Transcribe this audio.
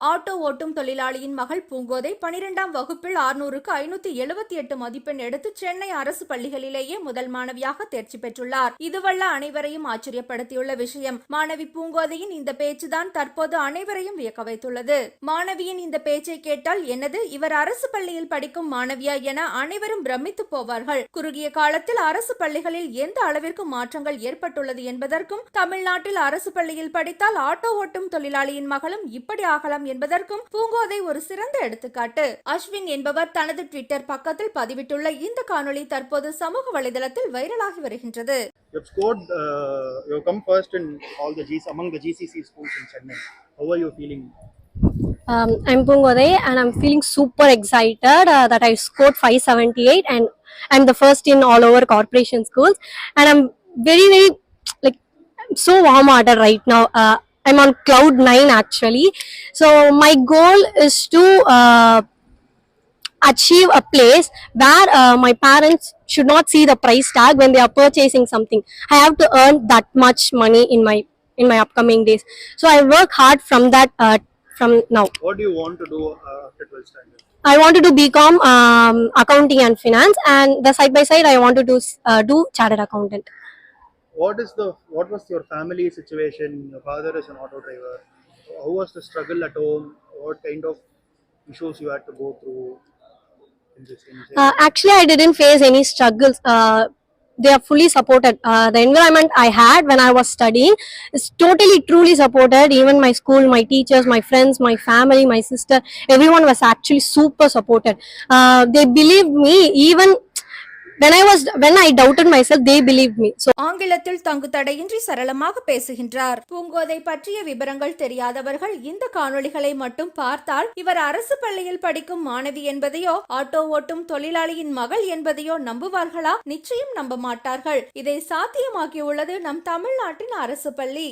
Auto ஓட்டும் தொழிலாளியின் மகள் பூங்கோதை பனிரெண்டாம் வகுப்பில் ஆறுநூறுக்கு ஐநூத்தி எழுபத்தி எட்டு மதிப்பெண் எடுத்து சென்னை அரசு பள்ளிகளிலேயே முதல் மாணவியாக தேர்ச்சி பெற்றுள்ளார். இதுவல்ல அனைவரையும் ஆச்சரியப்படுத்தியுள்ள விஷயம் மாணவி பூங்கோதையின் இந்த பேச்சுதான் தற்போது அனைவரையும் வியக்க வைத்துள்ளது. மாணவியின் இந்த பேச்சை கேட்டால் என்னது? இவர் அரசு பள்ளியில் படிக்கும் மாணவியா என அனைவரும் பிரமித்து போவார்கள். குறுகிய காலத்தில் அரசு பள்ளிகளில் எந்த அளவிற்கு மாற்றங்கள் ஏற்பட்டுள்ளது என்பதற்கும் தமிழ்நாட்டில் அரசு பள்ளியில் படித்தால் ஆட்டோ ஓட்டும் தொழிலாளியின் மகளும் இப்படி ஆகலாம் என்பதற்கும் பூங்கோதை ஒரு சிறந்த எடுத்துக்காட்டு அஸ்வின் என்பவர் தனது ட்விட்டர் பக்கத்தில் பதிவிட்டுள்ள இந்த காணொளி தற்போது சமூக வலைதளத்தில் வைரலாகி வருகின்றது You've scored, uh, you've come first in all the G's among the GCC schools in Chennai. How are you feeling? Um, I'm Pungode and I'm feeling super excited uh, that I scored 578 and I'm the first in all over corporation schools and I'm very very like I'm so warm hearted right now. Uh, I'm on cloud nine actually. So my goal is to uh, achieve a place where uh, my parents should not see the price tag when they are purchasing something. I have to earn that much money in my in my upcoming days. So I work hard from that uh, from now. What do you want to do uh, after 12th standard? I want to do BCom um, accounting and finance, and the side by side I want to do uh, do chartered accountant. What is the what was your family situation? Your father is an auto driver. How was the struggle at home? What kind of issues you had to go through in this? Uh, actually, I didn't face any struggles. Uh, they are fully supported. Uh, the environment I had when I was studying is totally, truly supported. Even my school, my teachers, my friends, my family, my sister, everyone was actually super supported. Uh, they believed me even when I was when I doubted myself. They believed me. So. ஆங்கிலத்தில் தங்கு தடையின்றி சரளமாக பேசுகின்றார் பூங்கோதை பற்றிய விவரங்கள் தெரியாதவர்கள் இந்த காணொளிகளை மட்டும் பார்த்தால் இவர் அரசு பள்ளியில் படிக்கும் மாணவி என்பதையோ ஆட்டோ ஓட்டும் தொழிலாளியின் மகள் என்பதையோ நம்புவார்களா நிச்சயம் நம்ப மாட்டார்கள் இதை சாத்தியமாக்கியுள்ளது நம் தமிழ்நாட்டின் அரசு பள்ளி